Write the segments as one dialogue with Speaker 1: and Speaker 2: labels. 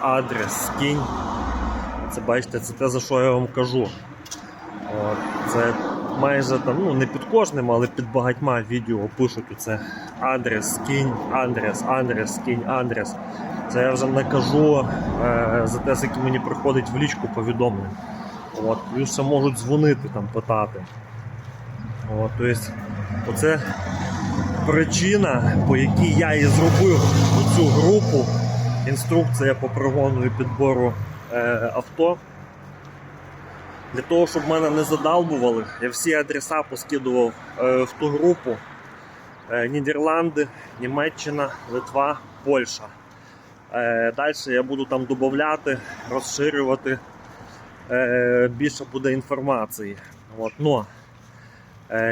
Speaker 1: адрес, скинь. Це бачите, це те, за що я вам кажу. От, це майже там, ну не під кожним, але під багатьма відео пишуть оце адрес, скинь, адрес, адрес, скинь, адрес. Це я вже не кажу е, за те, скільки мені приходить в лічку повідомлень. От, плюс ще можуть дзвонити там питати. От, тобто, оце причина, по якій я і зробив цю групу. Інструкція по прогону і підбору е, авто. Для того, щоб мене не задалбували, я всі адреса поскидував е, в ту групу. Е, Нідерланди, Німеччина, Литва, Польща. Далі я буду там додати, розширювати. Більше буде інформації. От. Но, е,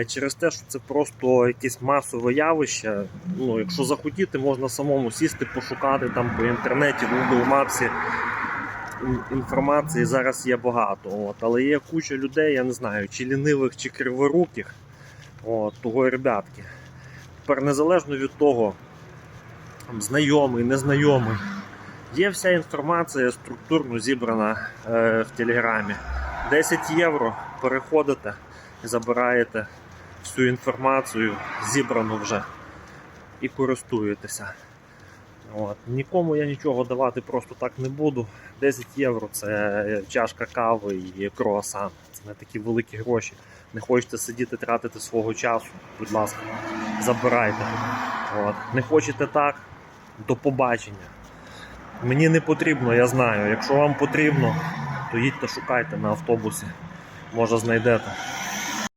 Speaker 1: через те, що це просто якесь масове явище. Ну, якщо захотіти, можна самому сісти, пошукати там по інтернеті, в Google Maps. Інформації зараз є багато, от, але є куча людей, я не знаю, чи лінивих, чи криворуких. От, того, ребятки. Тепер незалежно від того, там, знайомий, незнайомий. Є вся інформація структурно зібрана е, в Телеграмі. 10 євро переходите і забираєте всю інформацію, зібрану вже, і користуєтеся. От. Нікому я нічого давати просто так не буду. 10 євро це чашка кави і круасан. Це не такі великі гроші. Не хочете сидіти, тратити свого часу, будь ласка, забирайте. От. Не хочете так, до побачення. Мені не потрібно, я знаю. Якщо вам потрібно, то їдьте шукайте на автобусі. Може знайдете.